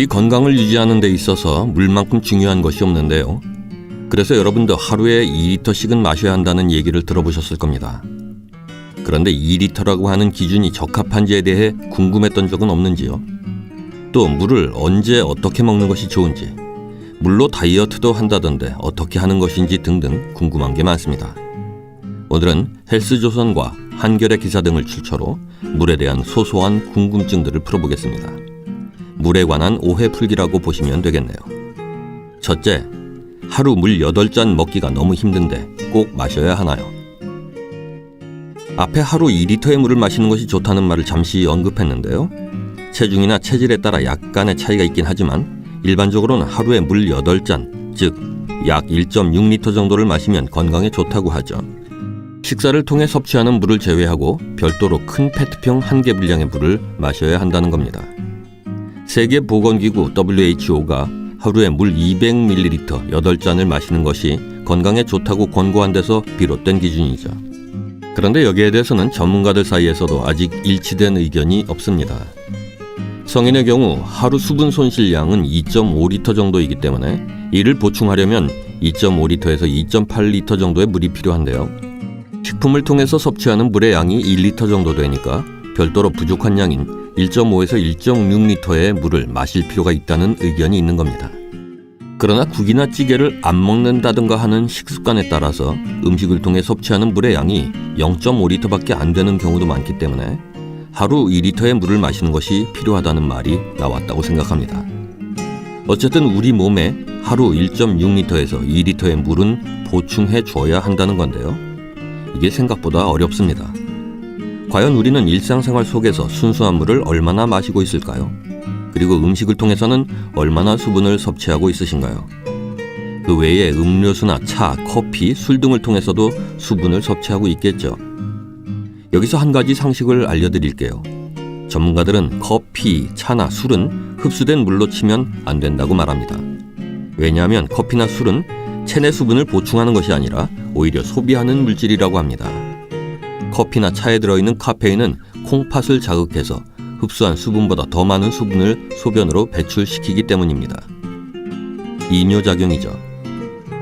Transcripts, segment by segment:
우리 건강을 유지하는 데 있어서 물만큼 중요한 것이 없는데요. 그래서 여러분도 하루에 2리터씩은 마셔야 한다는 얘기를 들어보셨을 겁니다. 그런데 2리터라고 하는 기준이 적합한지에 대해 궁금했던 적은 없는지요? 또 물을 언제 어떻게 먹는 것이 좋은지, 물로 다이어트도 한다던데 어떻게 하는 것인지 등등 궁금한 게 많습니다. 오늘은 헬스조선과 한겨레 기사 등을 출처로 물에 대한 소소한 궁금증들을 풀어보겠습니다. 물에 관한 오해 풀기라고 보시면 되겠네요. 첫째, 하루 물 8잔 먹기가 너무 힘든데 꼭 마셔야 하나요? 앞에 하루 2리터의 물을 마시는 것이 좋다는 말을 잠시 언급했는데요. 체중이나 체질에 따라 약간의 차이가 있긴 하지만 일반적으로는 하루에 물 8잔, 즉 약 1.6리터 정도를 마시면 건강에 좋다고 하죠. 식사를 통해 섭취하는 물을 제외하고 별도로 큰 페트병 한 개 분량의 물을 마셔야 한다는 겁니다. 세계 보건기구 WHO가 하루에 물 200ml 8잔을 마시는 것이 건강에 좋다고 권고한 데서 비롯된 기준이죠. 그런데 여기에 대해서는 전문가들 사이에서도 아직 일치된 의견이 없습니다. 성인의 경우 하루 수분 손실량은 2.5리터 정도이기 때문에 이를 보충하려면 2.5리터에서 2.8리터 정도의 물이 필요한데요. 식품을 통해서 섭취하는 물의 양이 1리터 정도 되니까 별도로 부족한 양인 1.5에서 1.6리터의 물을 마실 필요가 있다는 의견이 있는 겁니다. 그러나 국이나 찌개를 안 먹는다든가 하는 식습관에 따라서 음식을 통해 섭취하는 물의 양이 0.5리터밖에 안 되는 경우도 많기 때문에 하루 2리터의 물을 마시는 것이 필요하다는 말이 나왔다고 생각합니다. 어쨌든 우리 몸에 하루 1.6리터에서 2리터의 물은 보충해 줘야 한다는 건데요. 이게 생각보다 어렵습니다. 과연 우리는 일상생활 속에서 순수한 물을 얼마나 마시고 있을까요? 그리고 음식을 통해서는 얼마나 수분을 섭취하고 있으신가요? 그 외에 음료수나 차, 커피, 술 등을 통해서도 수분을 섭취하고 있겠죠. 여기서 한 가지 상식을 알려드릴게요. 전문가들은 커피, 차나 술은 흡수된 물로 치면 안 된다고 말합니다. 왜냐하면 커피나 술은 체내 수분을 보충하는 것이 아니라 오히려 소비하는 물질이라고 합니다. 커피나 차에 들어있는 카페인은 콩팥을 자극해서 흡수한 수분보다 더 많은 수분을 소변으로 배출시키기 때문입니다. 이뇨작용이죠.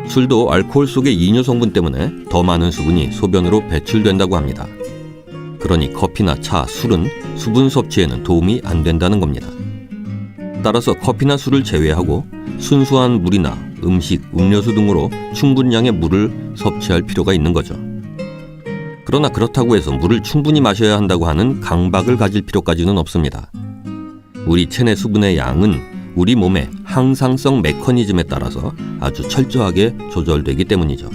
술도 알코올 속의 이뇨 성분 때문에 더 많은 수분이 소변으로 배출된다고 합니다. 그러니 커피나 차, 술은 수분 섭취에는 도움이 안 된다는 겁니다. 따라서 커피나 술을 제외하고 순수한 물이나 음식, 음료수 등으로 충분량의 물을 섭취할 필요가 있는 거죠. 그러나 그렇다고 해서 물을 충분히 마셔야 한다고 하는 강박을 가질 필요까지는 없습니다. 우리 체내 수분의 양은 우리 몸의 항상성 메커니즘에 따라서 아주 철저하게 조절되기 때문이죠.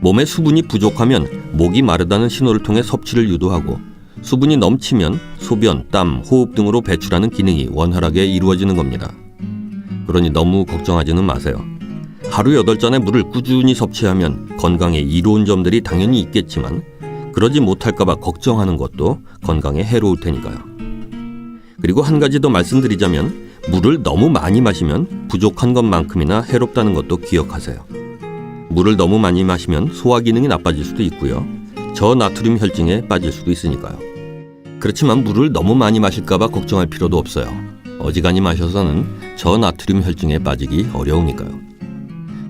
몸에 수분이 부족하면 목이 마르다는 신호를 통해 섭취를 유도하고 수분이 넘치면 소변, 땀, 호흡 등으로 배출하는 기능이 원활하게 이루어지는 겁니다. 그러니 너무 걱정하지는 마세요. 하루 8잔의 물을 꾸준히 섭취하면 건강에 이로운 점들이 당연히 있겠지만 그러지 못할까봐 걱정하는 것도 건강에 해로울 테니까요. 그리고 한 가지 더 말씀드리자면 물을 너무 많이 마시면 부족한 것만큼이나 해롭다는 것도 기억하세요. 물을 너무 많이 마시면 소화 기능이 나빠질 수도 있고요. 저나트륨 혈증에 빠질 수도 있으니까요. 그렇지만 물을 너무 많이 마실까봐 걱정할 필요도 없어요. 어지간히 마셔서는 저나트륨 혈증에 빠지기 어려우니까요.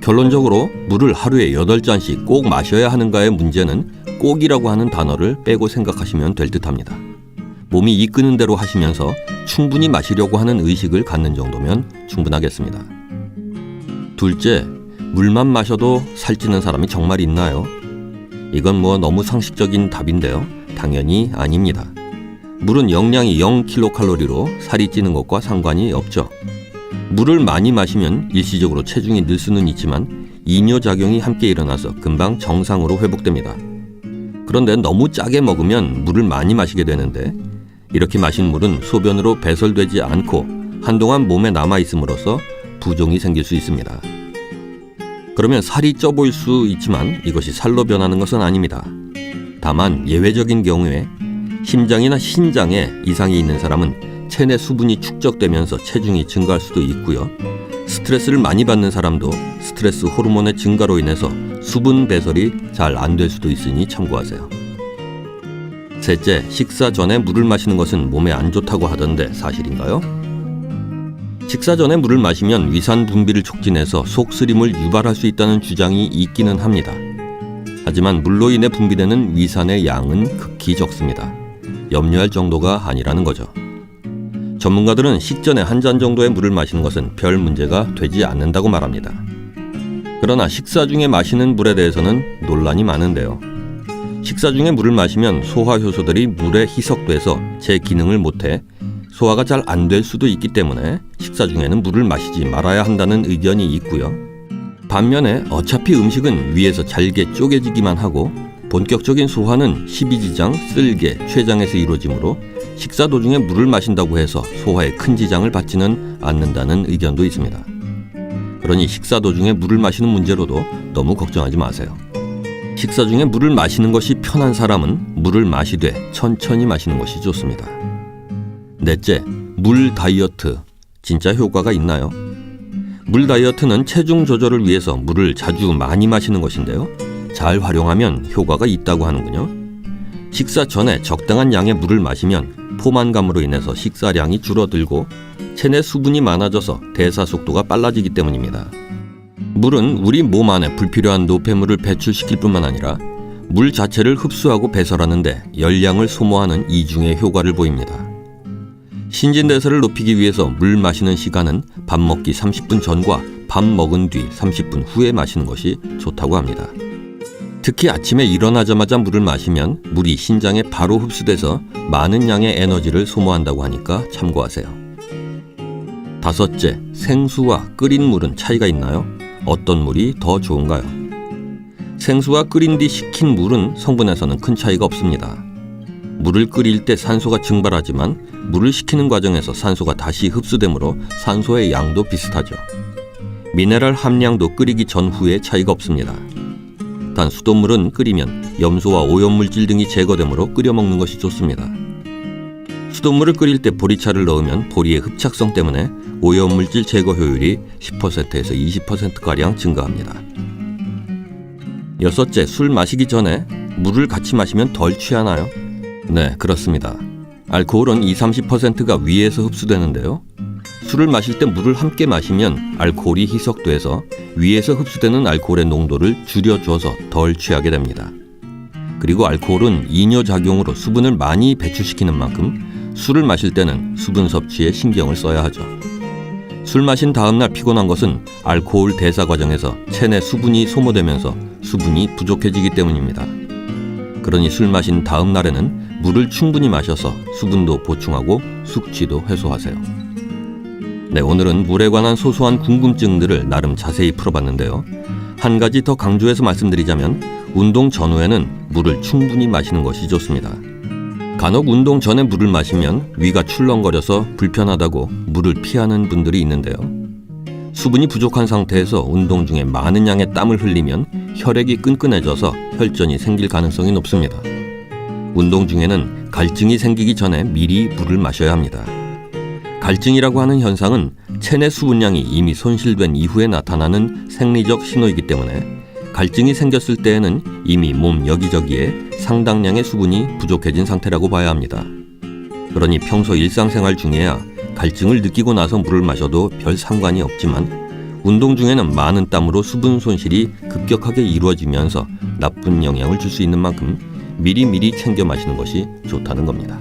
결론적으로 물을 하루에 8잔씩 꼭 마셔야 하는가의 문제는 꼭이라고 하는 단어를 빼고 생각하시면 될 듯합니다. 몸이 이끄는 대로 하시면서 충분히 마시려고 하는 의식을 갖는 정도면 충분하겠습니다. 둘째, 물만 마셔도 살찌는 사람이 정말 있나요? 이건 뭐 너무 상식적인 답인데요. 당연히 아닙니다. 물은 영양이 0kcal로 살이 찌는 것과 상관이 없죠. 물을 많이 마시면 일시적으로 체중이 늘 수는 있지만 이뇨 작용이 함께 일어나서 금방 정상으로 회복됩니다. 그런데 너무 짜게 먹으면 물을 많이 마시게 되는데 이렇게 마신 물은 소변으로 배설되지 않고 한동안 몸에 남아 있음으로써 부종이 생길 수 있습니다. 그러면 살이 쪄 보일 수 있지만 이것이 살로 변하는 것은 아닙니다. 다만 예외적인 경우에 심장이나 신장에 이상이 있는 사람은 체내 수분이 축적되면서 체중이 증가할 수도 있고요. 스트레스를 많이 받는 사람도 스트레스 호르몬의 증가로 인해서 수분 배설이 잘 안 될 수도 있으니 참고하세요. 셋째, 식사 전에 물을 마시는 것은 몸에 안 좋다고 하던데 사실인가요? 식사 전에 물을 마시면 위산 분비를 촉진해서 속쓰림을 유발할 수 있다는 주장이 있기는 합니다. 하지만 물로 인해 분비되는 위산의 양은 극히 적습니다. 염려할 정도가 아니라는 거죠. 전문가들은 식전에 한 잔 정도의 물을 마시는 것은 별 문제가 되지 않는다고 말합니다. 그러나 식사 중에 마시는 물에 대해서는 논란이 많은데요. 식사 중에 물을 마시면 소화 효소들이 물에 희석돼서 제 기능을 못해 소화가 잘 안 될 수도 있기 때문에 식사 중에는 물을 마시지 말아야 한다는 의견이 있고요. 반면에 어차피 음식은 위에서 잘게 쪼개지기만 하고 본격적인 소화는 십이지장, 쓸개, 췌장에서 이루어지므로 식사 도중에 물을 마신다고 해서 소화에 큰 지장을 받지는 않는다는 의견도 있습니다. 그러니 식사 도중에 물을 마시는 문제로도 너무 걱정하지 마세요. 식사 중에 물을 마시는 것이 편한 사람은 물을 마시되 천천히 마시는 것이 좋습니다. 넷째, 물 다이어트. 진짜 효과가 있나요? 물 다이어트는 체중 조절을 위해서 물을 자주 많이 마시는 것인데요. 잘 활용하면 효과가 있다고 하는군요. 식사 전에 적당한 양의 물을 마시면 포만감으로 인해서 식사량이 줄어들고 체내 수분이 많아져서 대사 속도가 빨라지기 때문입니다. 물은 우리 몸 안에 불필요한 노폐물을 배출시킬 뿐만 아니라 물 자체를 흡수하고 배설하는데 열량을 소모하는 이중의 효과를 보입니다. 신진대사를 높이기 위해서 물 마시는 시간은 밥 먹기 30분 전과 밥 먹은 뒤 30분 후에 마시는 것이 좋다고 합니다. 특히 아침에 일어나자마자 물을 마시면 물이 신장에 바로 흡수돼서 많은 양의 에너지를 소모한다고 하니까 참고하세요. 다섯째, 생수와 끓인 물은 차이가 있나요? 어떤 물이 더 좋은가요? 생수와 끓인 뒤 식힌 물은 성분에서는 큰 차이가 없습니다. 물을 끓일 때 산소가 증발하지만 물을 식히는 과정에서 산소가 다시 흡수되므로 산소의 양도 비슷하죠. 미네랄 함량도 끓이기 전후에 차이가 없습니다. 단 수돗물은 끓이면 염소와 오염물질 등이 제거되므로 끓여 먹는 것이 좋습니다. 수돗물을 끓일 때 보리차를 넣으면 보리의 흡착성 때문에 오염물질 제거 효율이 10%에서 20%가량 증가합니다. 여섯째, 술 마시기 전에 물을 같이 마시면 덜 취하나요? 네, 그렇습니다. 알코올은 20, 30%가 위에서 흡수되는데요. 술을 마실 때 물을 함께 마시면 알코올이 희석돼서 위에서 흡수되는 알코올의 농도를 줄여줘서 덜 취하게 됩니다. 그리고 알코올은 이뇨 작용으로 수분을 많이 배출시키는 만큼 술을 마실 때는 수분 섭취에 신경을 써야 하죠. 술 마신 다음 날 피곤한 것은 알코올 대사 과정에서 체내 수분이 소모되면서 수분이 부족해지기 때문입니다. 그러니 술 마신 다음 날에는 물을 충분히 마셔서 수분도 보충하고 숙취도 해소하세요. 네, 오늘은 물에 관한 소소한 궁금증들을 나름 자세히 풀어봤는데요. 한 가지 더 강조해서 말씀드리자면 운동 전후에는 물을 충분히 마시는 것이 좋습니다. 간혹 운동 전에 물을 마시면 위가 출렁거려서 불편하다고 물을 피하는 분들이 있는데요. 수분이 부족한 상태에서 운동 중에 많은 양의 땀을 흘리면 혈액이 끈끈해져서 혈전이 생길 가능성이 높습니다. 운동 중에는 갈증이 생기기 전에 미리 물을 마셔야 합니다. 갈증이라고 하는 현상은 체내 수분량이 이미 손실된 이후에 나타나는 생리적 신호이기 때문에 갈증이 생겼을 때에는 이미 몸 여기저기에 상당량의 수분이 부족해진 상태라고 봐야 합니다. 그러니 평소 일상생활 중에야 갈증을 느끼고 나서 물을 마셔도 별 상관이 없지만 운동 중에는 많은 땀으로 수분 손실이 급격하게 이루어지면서 나쁜 영향을 줄 수 있는 만큼 미리미리 챙겨 마시는 것이 좋다는 겁니다.